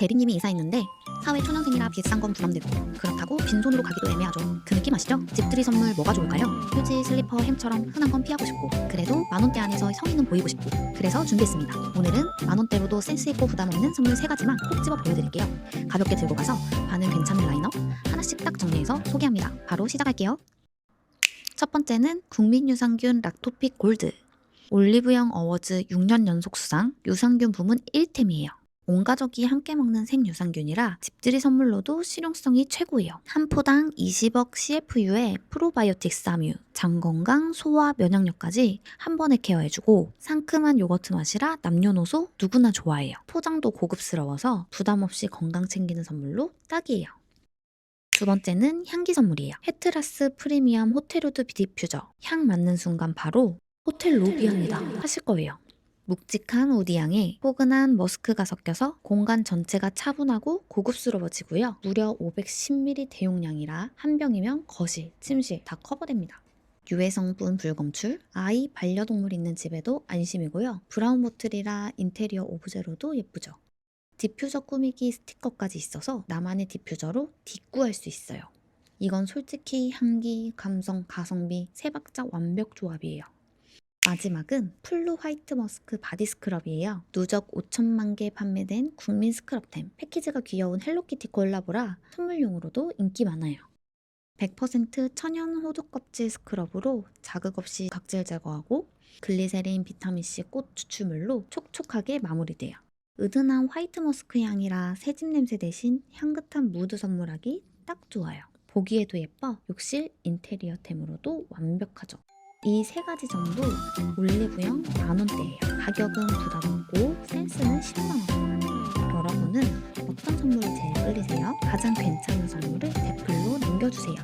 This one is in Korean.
대리님이 이사했는데 사회 초년생이라 비싼 건 부담되고 그렇다고 빈손으로 가기도 애매하죠. 그 느낌 아시죠? 집들이 선물 뭐가 좋을까요? 휴지, 슬리퍼, 햄처럼 흔한 건 피하고 싶고 그래도 만 원대 안에서 성의는 보이고 싶고 그래서 준비했습니다. 오늘은 만 원대로도 센스 있고 부담 없는 선물 세 가지만 콕 집어 보여드릴게요. 가볍게 들고 가서 반응 괜찮은 라인업 하나씩 딱 정리해서 소개합니다. 바로 시작할게요. 첫 번째는 국민유산균 락토픽 골드 올리브영 어워즈 6년 연속 수상 유산균 부문 1템이에요. 온 가족이 함께 먹는 생유산균이라 집들이 선물로도 실용성이 최고예요. 한 포당 20억 CFU에 프로바이오틱 쌈유, 장 건강, 소화, 면역력까지 한 번에 케어해주고 상큼한 요거트 맛이라 남녀노소 누구나 좋아해요. 포장도 고급스러워서 부담 없이 건강 챙기는 선물로 딱이에요. 두 번째는 향기 선물이에요. 헤트라스 프리미엄 호텔우드 디퓨저. 향 맡는 순간 바로 호텔 로비 향이다 하실 거예요. 묵직한 우디향에 포근한 머스크가 섞여서 공간 전체가 차분하고 고급스러워지고요. 무려 510ml 대용량이라 한 병이면 거실, 침실 다 커버됩니다. 유해 성분 불검출, 아이, 반려동물 있는 집에도 안심이고요. 브라운 보틀이라 인테리어 오브제로도 예쁘죠. 디퓨저 꾸미기 스티커까지 있어서 나만의 디퓨저로 뒷구할 수 있어요. 이건 솔직히 향기, 감성, 가성비 세 박자 완벽 조합이에요. 마지막은 플루 화이트 머스크 바디 스크럽이에요. 누적 5천만 개 판매된 국민 스크럽템. 패키지가 귀여운 헬로키티 콜라보라 선물용으로도 인기 많아요. 100% 천연 호두 껍질 스크럽으로 자극 없이 각질 제거하고 글리세린, 비타민C, 꽃 추출물로 촉촉하게 마무리돼요. 은은한 화이트 머스크 향이라 새집 냄새 대신 향긋한 무드 선물하기 딱 좋아요. 보기에도 예뻐 욕실 인테리어템으로도 완벽하죠. 이 세 가지 정도 올리브영 만원대예요. 가격은 부담 없고 센스는 10만원. 여러분은 어떤 선물이 제일 끌리세요? 가장 괜찮은 선물을 댓글로 남겨주세요.